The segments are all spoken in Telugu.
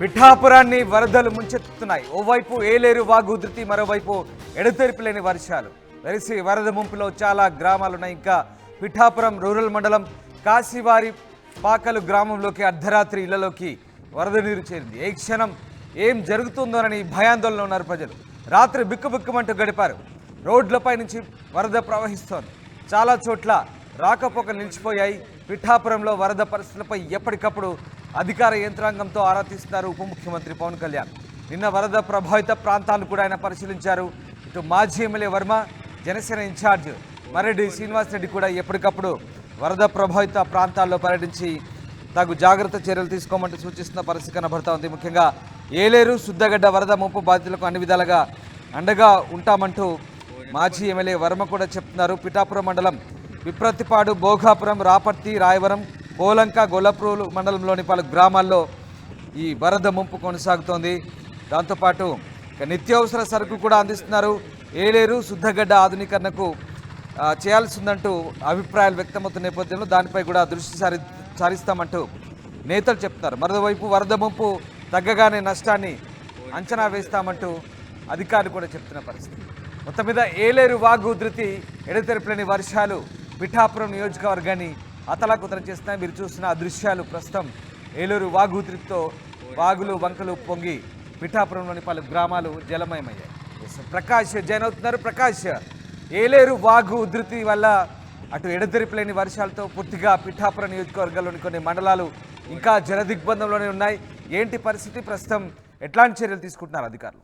పిఠాపురాన్ని వరదలు ముంచెత్తుతున్నాయి. ఓవైపు ఏలేరు వాగు ఉధృతి మరోవైపు ఎడతెరిపి లేని వర్షాలు. వెలిసి వరద ముంపులో చాలా గ్రామాలున్నాయి. ఇంకా పిఠాపురం రూరల్ మండలం కాశీవారి పాకలు గ్రామంలోకి అర్ధరాత్రి ఇళ్ళలోకి వరద నీరు చేరింది. ఏ క్షణం ఏం జరుగుతుందోనని భయాందోళన ఉన్నారు ప్రజలు. రాత్రి బిక్కుబిక్కుమంటూ గడిపారు. రోడ్లపై నుంచి వరద ప్రవహిస్తోంది. చాలా చోట్ల రాకపోకలు నిలిచిపోయాయి. పిఠాపురంలో వరద పరిస్థితులపై ఎప్పటికప్పుడు అధికార యంత్రాంగంతో ఆరా తీస్తున్నారు ఉప ముఖ్యమంత్రి పవన్ కళ్యాణ్. నిన్న వరద ప్రభావిత ప్రాంతాలను కూడా ఆయన పరిశీలించారు. ఇటు మాజీ MLA Varma Janasena in charge Mareddy Srinivas Reddy కూడా ఎప్పటికప్పుడు వరద ప్రభావిత ప్రాంతాల్లో పర్యటించి తగు జాగ్రత్త చర్యలు తీసుకోమంటూ సూచిస్తున్న పరిస్థితి కనబడతా ఉంది. ముఖ్యంగా ఏలేరు శుద్ధగడ్డ వరద ముప్పు బాధితులకు అన్ని విధాలుగా అండగా ఉంటామంటూ మాజీ ఎమ్మెల్యే వర్మ కూడా చెప్తున్నారు. పిఠాపురం మండలం విప్రతిపాడు భోగాపురం రాపర్తి రాయవరం కోలంక గొల్లప్రూలు మండలంలోని పలు గ్రామాల్లో ఈ వరద ముంపు కొనసాగుతోంది. దాంతోపాటు నిత్యావసర సరుకు కూడా అందిస్తున్నారు. ఏలేరు శుద్ధగడ్డ ఆధునీకరణకు చేయాల్సిందంటూ చేయాల్సి ఉందంటూ అభిప్రాయాలు వ్యక్తమవుతున్న నేపథ్యంలో దానిపై కూడా దృష్టి సారి సారిస్తామంటూ నేతలు చెప్తున్నారు మరోవైపు వరద ముంపు తగ్గగానే నష్టాన్ని అంచనా వేస్తామంటూ అధికారులు కూడా చెప్తున్న పరిస్థితి. మొత్తం మీద ఏలేరు వాగు ఉధృతి ఎడతెరపులేని వర్షాలు పిఠాపురం నియోజకవర్గాన్ని అతలాకుతలం చేస్తున్నాయి మీరు చూస్తున్న ఆ దృశ్యాలు ప్రస్తుతం ఏలూరు వాగు ఉధృతితో వాగులు వంకలు పొంగి పిఠాపురంలోని పలు గ్రామాలు జలమయమయ్యాయి. ప్రకాష్ జైన్ అవుతున్నారు. ప్రకాష్ ఏలేరు వాగు ఉధృతి వల్ల అటు ఎడతెరిపిలేని వర్షాలతో పూర్తిగా పిఠాపురం నియోజకవర్గంలోని కొన్ని మండలాలు ఇంకా జలదిగ్బంధంలోనే ఉన్నాయి. ఏంటి పరిస్థితి? ప్రస్తుతం ఎట్లాంటి చర్యలు తీసుకుంటున్నారు అధికారులు?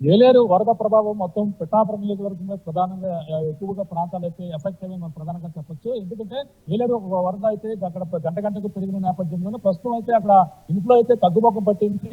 ఏలేరు వరద ప్రభావం మొత్తం పిఠాపురం నియోజకవర్గంలో ప్రధానంగా ఎక్కువగా ప్రాంతాలు అయితే ఎఫెక్ట్ అయ్యి మనం ప్రధానంగా చెప్పొచ్చు. ఎందుకంటే ఏలేరు ఒక వరద అయితే అక్కడ గంట గంటకు పెరిగిన నేపథ్యంలో ప్రస్తుతం అయితే అక్కడ ఇంట్లో అయితే తగ్గుముఖం పట్టింది.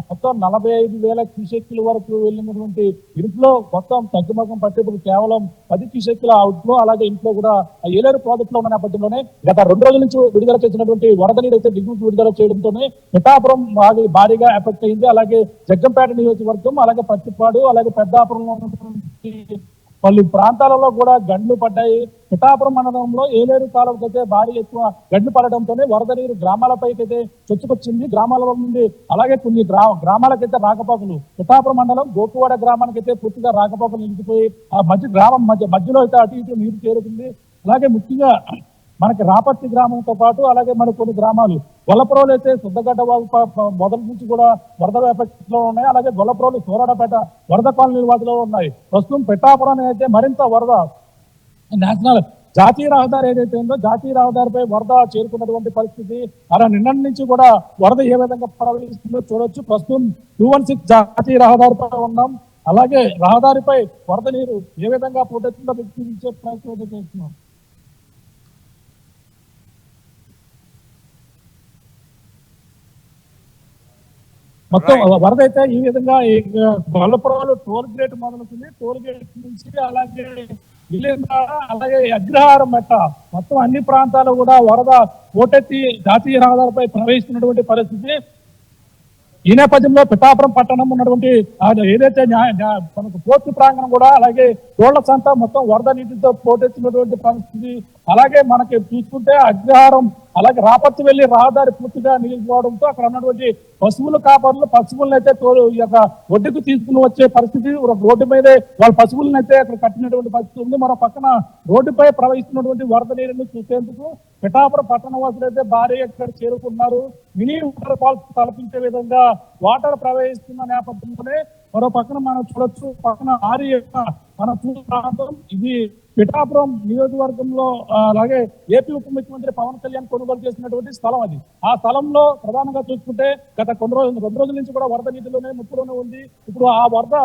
మొత్తం నలభై ఐదు వేల క్యూసెక్కుల వరకు వెళ్ళినటువంటి ఇంట్లో మొత్తం తగ్గుముఖం పట్టేప్పుడు కేవలం పది క్యూసెక్కుల అవుట్లో అలాగే ఇంట్లో కూడా ఏలేరు ప్రాజెక్ట్లో ఉన్న నేపథ్యంలోనే గత రెండు రోజుల నుంచి విడుదల చేసినటువంటి వరద నీరు అయితే దిగుమతి విడుదల చేయడంతోనే పిఠాపురం బాగా భారీగా ఎఫెక్ట్ అయింది. అలాగే జగ్గంపేట నియోజకవర్గం అలాగే పత్తిపాడు అలాగే పెద్దాపురంలో ఉన్నటువంటి పలు ప్రాంతాలలో కూడా గండ్లు పడ్డాయి. పిఠాపురం మండలంలో ఏలేరు కాలువకి అయితే భారీ ఎక్కువ గండ్లు పడడంతోనే వరద నీరు గ్రామాలపైకి అయితే చొచ్చుకొచ్చింది. గ్రామాల నుండి అలాగే కొన్ని గ్రా గ్రామాలకైతే రాకపోకలు. పిఠాపురం మండలం గోపువాడ గ్రామానికైతే పూర్తిగా రాకపోకలు నిలిచిపోయి ఆ మధ్య గ్రామం మధ్య మధ్యలో అయితే అటు ఇటు నీరు చేరుతుంది అలాగే ముఖ్యంగా మనకి రాపత్తి గ్రామంతో పాటు అలాగే మరి కొన్ని గ్రామాలు గొల్లపురోలు అయితే శుద్ధగడ్డ మొదటి నుంచి కూడా వరద ఎఫెక్ట్లో ఉన్నాయి. అలాగే గొల్లపురోలు సూరాడపేట వరద కాలనీ వాటిలో ఉన్నాయి. ప్రస్తుతం పెట్టాపురం అయితే మరింత వరద నేషనల్ జాతీయ రహదారి ఏదైతే ఉందో జాతీయ రహదారిపై వరద చేరుకున్నటువంటి పరిస్థితి. అలా నిన్నటి నుంచి కూడా వరద ఏ విధంగా ప్రవహిస్తుందో చూడొచ్చు. ప్రస్తుతం టూ వన్ సిక్స్ జాతీయ రహదారిపై ఉన్నాం. అలాగే రహదారిపై వరద నీరు ఏ విధంగా పోటెత్తుందో మీకు చూపించే ప్రయత్నం చేస్తున్నాం. మొత్తం వరద అయితే ఈ విధంగా గొల్లపురంలో టోల్ గేట్ మొదలుతుంది. టోల్ గేట్ నుంచి అలాగే అలాగే అగ్రహారం మెట్ట మొత్తం అన్ని ప్రాంతాలు కూడా వరద పోటెత్తి జాతీయ రహదారిపై ప్రవహిస్తున్నటువంటి పరిస్థితి. ఈ నేపథ్యంలో పిఠాపురం పట్టణం ఉన్నటువంటి ఏదైతే మనకు పోర్టు ప్రాంగణం కూడా అలాగే రోడ్ల సంత మొత్తం వరద నీటితో పోటెత్తినటువంటి పరిస్థితి. అలాగే మనకి చూసుకుంటే అగ్రహారం అలాగే రాపత్తి వెళ్ళి రహదారి పూర్తిగా నిలిచిపోవడంతో అక్కడ ఉన్నటువంటి పశువుల కాపర్లు పశువులను అయితే ఈ యొక్క ఒడ్డుకు తీసుకుని వచ్చే పరిస్థితి రోడ్డు మీదే వాళ్ళ పశువులను అయితే అక్కడ కట్టినటువంటి పరిస్థితి ఉంది. మరో పక్కన రోడ్డుపై ప్రవహిస్తున్నటువంటి వరద నీరుని చూసేందుకు పిఠాపురం పట్టణవాసులు అయితే భారీ ఎక్కడ చేరుకున్నారు. మినీ వాటర్ ఫాల్స్ తలపించే విధంగా వాటర్ ప్రవహిస్తున్న నేపథ్యంలోనే మరో పక్కన మనం చూడొచ్చు పక్కన ఆరి యొక్క మన ప్రాంతం ఇది పిఠాపురం నియోజకవర్గంలో అలాగే ఏపీ ఉప ముఖ్యమంత్రి పవన్ కళ్యాణ్ కొనుగోలు చేసినటువంటి స్థలం అది. ఆ స్థలంలో ప్రధానంగా చూసుకుంటే గత కొన్ని రోజులు రెండు రోజుల నుంచి కూడా వరద నీటిలోనే ముప్పులోనే ఉంది. ఇప్పుడు ఆ వరద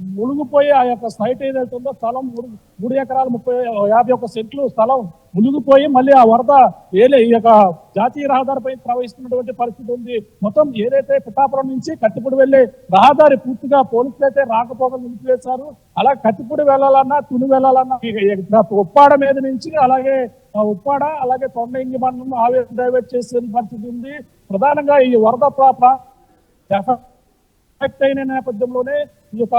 మునిగిపోయి ఆ యొక్క సైట్ ఏదైతే ఉందో స్థలం మూడు మూడు ఎకరాలు ముప్పై యాభై ఒక్క సెంట్లు స్థలం మునిగిపోయి మళ్ళీ ఆ వరద ఏలే ఈ యొక్క జాతీయ రహదారిపై ప్రవహిస్తున్నటువంటి పరిస్థితి ఉంది. మొత్తం ఏదైతే పిఠాపురం నుంచి కత్తిపూడి వెళ్ళే రహదారి పూర్తిగా పోలీసులు అయితే రాకపోకలు నిలిపివేశారు. అలా కత్తిపూడి వెళ్ళాలన్నా తుని వెళ్ళాలన్నా ఉప్పాడ మీద నుంచి అలాగే ఉప్పాడ అలాగే తొండ ఇంగి మండలం ఆవేశ డైవర్ట్ చేసే పరిస్థితి ఉంది. ప్రధానంగా ఈ వరద ప్రా- ఎఫెక్ట్ అయిన నేపథ్యంలోనే ఈ యొక్క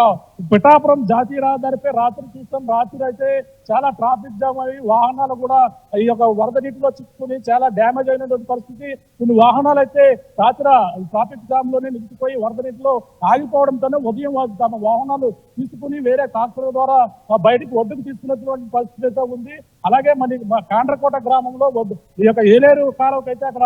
పిఠాపురం జాతీయ రహదారిపై రాత్రి చూస్తాం. రాత్రి అయితే చాలా ట్రాఫిక్ జామ్ అయ్యి వాహనాలు కూడా ఈ యొక్క వరద నీటిలో చిక్కుకుని చాలా డ్యామేజ్ అయినటువంటి పరిస్థితి. కొన్ని వాహనాలు అయితే రాత్రి ట్రాఫిక్ జామ్లోనే నిలిచిపోయి వరద నీటిలో ఆగిపోవడంతోనే ఉదయం తమ వాహనాలు తీసుకుని వేరే ట్రాక్టర్ల ద్వారా బయటికి ఒడ్డుకు తీసుకున్నటువంటి పరిస్థితి అయితే ఉంది. అలాగే మన కాండ్రకోట గ్రామంలో ఈ యొక్క ఏలేరు కాలువకి అయితే అక్కడ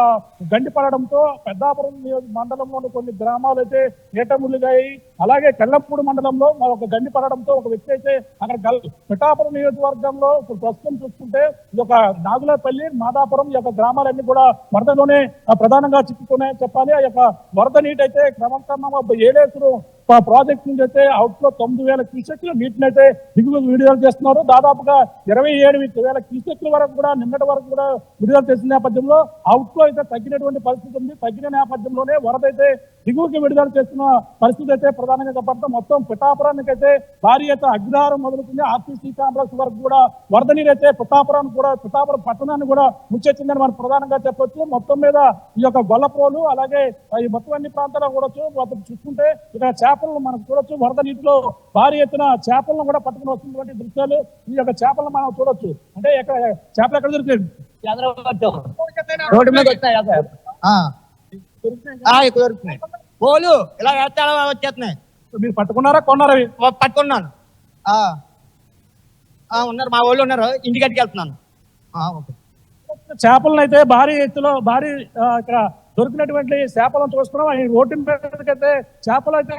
గండి పడడంతో పెద్దాపురం మండలంలోని కొన్ని గ్రామాలు అయితే నీటములుగాయి అలాగే కల్లపూడి మండలంలో ఒక గండి పడడంతో ఒక వ్యక్తి అయితే అక్కడ గల్ పిఠాపురం నియోజకవర్గంలో ఇప్పుడు ప్రస్తుతం చూసుకుంటే ఈ యొక్క నాగులపల్లి మాదాపురం ఈ యొక్క గ్రామాలన్నీ కూడా వరదలోనే ప్రధానంగా చిక్కుకునే చెప్పాలి. ఆ యొక్క వరద నీటి అయితే క్రమక్రమంగా ఏలేసురు ప్రాజెక్ట్ నుంచి అయితే అవుట్లో తొమ్మిది వేల క్యూసెక్లు నీటిని అయితే దిగువ విడుదల చేస్తున్నారు. దాదాపుగా ఇరవై ఏడు వేల క్యూసెక్ల వరకు కూడా నిన్నటి వరకు కూడా విడుదల చేసిన నేపథ్యంలో అవుట్లో అయితే తగ్గినటువంటి పరిస్థితి ఉంది. తగ్గిన నేపథ్యంలోనే వరద అయితే దిగువకి విడుదల చేస్తున్న పరిస్థితి అయితే ప్రధానంగా చెప్పడంతో మొత్తం పిఠాపురానికి అయితే భారీ అయితే అగ్రహారం మొదలుకుంది ఆర్టీసీ కాంప్లెక్స్ వరకు కూడా వరద నీరు అయితే పిఠాపురాన్ని కూడా పిఠాపురం పట్టణాన్ని కూడా ముచ్చెచ్చిందని మనం ప్రధానంగా చెప్పొచ్చు. మొత్తం మీద ఈ యొక్క గొల్లప్రోలు అలాగే ఈ మొత్తం అన్ని ప్రాంతాల్లో కూడా చూసుకుంటే ఇక్కడ చేపలను మనం చూడొచ్చు. వరద నీటిలో భారీ ఎత్తున చేపలను కూడా పట్టుకుని వస్తున్నటువంటి దృశ్యాలు ఈ యొక్క చేపలను మనం చూడొచ్చు. అంటే ఇక్కడ చేపలు ఎక్కడ రోడ్డు మీద వస్తాయి అసలు. ఆ. ఆ, ఎక్కువ దొరుకుతున్నాయి పోలు ఇలా వేస్తే అలా వచ్చేస్తున్నాయి? మీరు పట్టుకున్నారా? కొన్నారా? పట్టుకున్నాను. ఆ. ఆ, ఉన్నారు మా వాళ్ళు ఉన్నారు. ఇంటికి వెళ్తున్నాను. ఓకే. చేపలను అయితే భారీ ఎత్తులో భారీ ఇక్కడ దొరికినటువంటి చేపలను చూస్తున్నాం రోడ్డు మీదకైతే చేపలు అయితే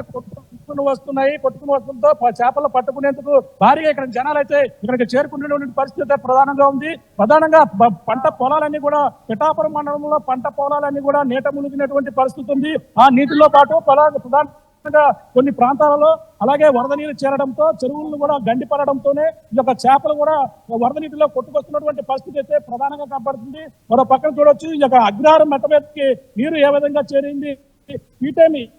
కొట్టుకుని వస్తున్నాయి కొట్టుకుని వస్తుందో ప- చేపలు పట్టుకునేందుకు భారీగా ఇక్కడ జనాలు అయితే ఇక్కడికి చేరుకునేటువంటి పరిస్థితి అయితే ప్రధానంగా ఉంది. ప్రధానంగా పంట పొలాలన్నీ కూడా పిఠాపురం మండలంలో పంట పొలాలన్నీ కూడా నీట మునిగినటువంటి పరిస్థితి ఉంది. ఆ నీటిలో పాటు పొలా ప్రధాన కొన్ని ప్రాంతాలలో అలాగే వరద నీరు చేరడంతో చెరువులను కూడా గండి పడడంతోనే ఈ యొక్క చేపలు కూడా వరద నీటిలో కొట్టుకొస్తున్నటువంటి పరిస్థితి అయితే ప్రధానంగా కనపడుతుంది. మరో పక్కన చూడొచ్చు ఈ యొక్క అగ్రహారం మెట్టవేతికి నీరు ఏ విధంగా చేరింది? ఈ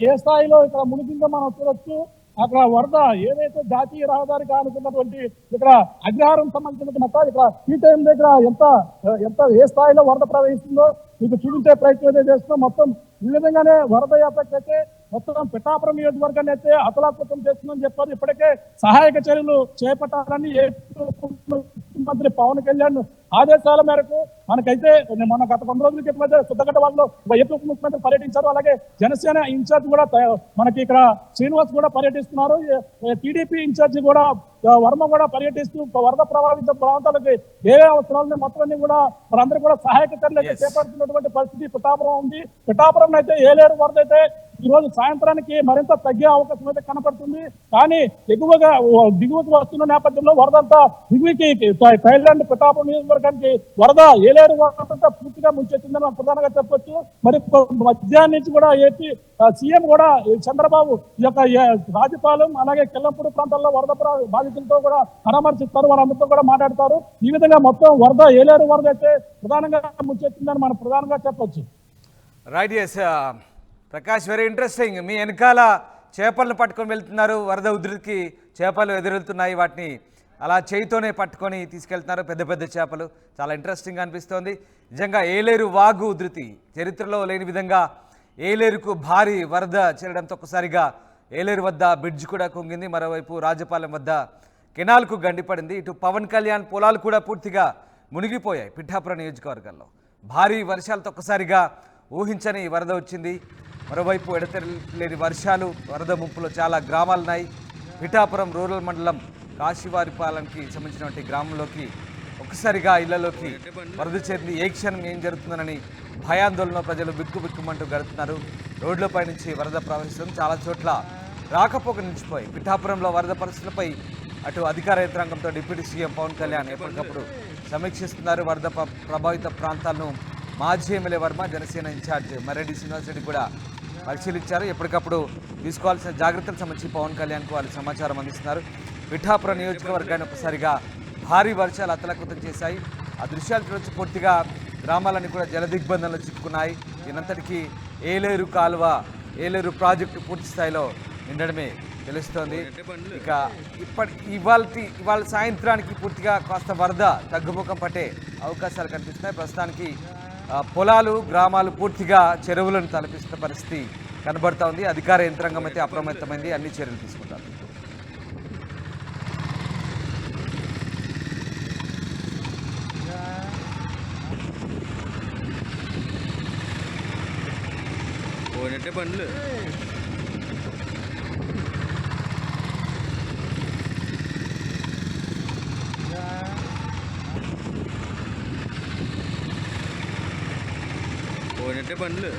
ఏ స్థాయిలో ఇక్కడ మునిగిందో మనం చూడొచ్చు. అక్కడ వరద ఏదైతే జాతీయ రహదారి కానుకున్నటువంటి ఇక్కడ అగ్రహారం సంబంధించిన మెట్ట ఇక్కడ ఈ టైం దగ్గర ఎంత ఎంత ఏ స్థాయిలో వరద ప్రవహిస్తుందో మీకు చూపించే ప్రయత్నం అయితే చేస్తున్నాం. మొత్తం ఈ విధంగానే వరద యాత్రకు అయితే మొత్తం పిఠాపురం నియోజకవర్గాన్ని అయితే అతలాకుతం చేస్తుందని చెప్పారు. ఇప్పటికే సహాయక చర్యలు చేపట్టాలని మంత్రి పవన్ కళ్యాణ్ ఆదేశాల మేరకు మనకైతే మన గత కొన్ని రోజుల క్రితం అయితే సుద్దగడ్డ వాళ్ళు ఉప ముఖ్యమంత్రి పర్యటించారు. అలాగే జనసేన ఇన్ఛార్జ్ కూడా మనకి ఇక్కడ శ్రీనివాస్ కూడా పర్యటిస్తున్నారు. టీడీపీ ఇన్ఛార్జ్ కూడా వర్మ కూడా పర్యటిస్తూ వరద ప్రభావిత ప్రాంతాలకి ఏ అవసరాలని మొత్తం అన్ని కూడా మనందరూ కూడా సహాయక చర్యలు. చేపడుతున్నటువంటి పరిస్థితి పిఠాపురం ఉంది. పిఠాపురం అయితే ఏలేరు వరద అయితే ఈ రోజు సాయంత్రానికి మరింత తగ్గే అవకాశం అయితే కనపడుతుంది. కానీ ఎగువగా దిగువకు వస్తున్న నేపథ్యంలో వరద అంతా దిగువకి థైలాండ్ పిఠాపురం నియోజకవర్గానికి వరద ఏలేరు వరద పూర్తిగా ముంచెత్తిందని మనం ప్రధానంగా చెప్పొచ్చు. మరి మధ్యాహ్నం నుంచి కూడా ఏపీ సీఎం కూడా చంద్రబాబు ఈ యొక్క రాజపాలెం అలాగే కిల్లంపూడి ప్రాంతాల్లో వరద బాధితులతో కూడా పరామర్శిస్తారు. వారందరితో కూడా మాట్లాడతారు. ఈ విధంగా మొత్తం వరద ఏలేరు వరద అయితే ప్రధానంగా ముంచెత్తిందని మనం ప్రధానంగా చెప్పొచ్చు. Right yes uh, Prakash very interesting మీ వెనకాల చేపలను పట్టుకొని వెళ్తున్నారు. వరద ఉధృతికి చేపలు ఎదురెళ్తున్నాయి. వాటిని అలా చేయితోనే పట్టుకొని తీసుకెళ్తున్నారు పెద్ద పెద్ద చేపలు. చాలా ఇంట్రెస్టింగ్ అనిపిస్తోంది. నిజంగా ఏలేరు వాగు ఉధృతి చరిత్రలో లేని విధంగా ఏలేరుకు భారీ వరద చేరడంతో ఒక్కసారిగా ఏలేరు వద్ద బ్రిడ్జ్ కూడా కుంగింది. మరోవైపు రాజపాలెం వద్ద కెనాల్కు గండిపడింది. ఇటు పవన్ కళ్యాణ్ పొలాలు కూడా పూర్తిగా మునిగిపోయాయి పిఠాపురం నియోజకవర్గంలో. భారీ వర్షాలతో ఒక్కసారిగా ఊహించని వరద వచ్చింది. మరోవైపు ఎడతెరలేని వర్షాలు వరద ముంపులో చాలా గ్రామాలున్నాయి. పిఠాపురం రూరల్ మండలం కాశీవారిపాలెంకి సంబంధించినటువంటి గ్రామంలోకి ఒక్కసారిగా ఇళ్ళలోకి వరద చేరింది ఏ క్షణం ఏం జరుగుతుందనని భయాందోళన ప్రజలు బిక్కు బిక్కుమంటూ గడుపుతున్నారు. రోడ్లపై నుంచి వరద ప్రవహిస్తుంది చాలా చోట్ల రాకపోక నిలిచిపోయి పిఠాపురంలో వరద పరిస్థితులపై అటు అధికార యంత్రాంగంతో డిప్యూటీ సీఎం పవన్ కళ్యాణ్ ఎప్పటికప్పుడు సమీక్షిస్తున్నారు. వరద ప్రభావిత ప్రాంతాలను మాజీ MLA Varma Janasena in charge Mareddy Srinivas Reddy కూడా పరిశీలించారు. ఎప్పటికప్పుడు తీసుకోవాల్సిన జాగ్రత్తలకు సంబంధించి పవన్ కళ్యాణ్కు వాళ్ళు సమాచారం అందిస్తున్నారు. పిఠాపురం నియోజకవర్గాన్ని ఒకసారిగా భారీ వర్షాలు అతలకుతం చేశాయి. ఆ దృశ్యాలు చూడొచ్చు పూర్తిగా. గ్రామాలన్నీ కూడా జలదిగ్బంధంలో చిక్కుకున్నాయి. దీనంతటికీ ఏలేరు కాలువ ఏలేరు ప్రాజెక్టు పూర్తి స్థాయిలో నిండడమే తెలుస్తోంది. ఇక ఇప్పటి ఇవాళ ఇవాళ సాయంత్రానికి పూర్తిగా కాస్త వరద తగ్గుముఖం పట్టే అవకాశాలు కనిపిస్తున్నాయి. ప్రస్తుతానికి పొలాలు గ్రామాలు పూర్తిగా చెరువులను తలపిస్తున్న పరిస్థితి కనబడతా ఉంది. అధికార యంత్రాంగం అయితే అప్రమత్తమైంది. అన్ని చర్యలు తీసుకుంటారు. പോയിട്ട് പെണ്ണിൽ. പോയിട്ട് പെണ്ണിൽ.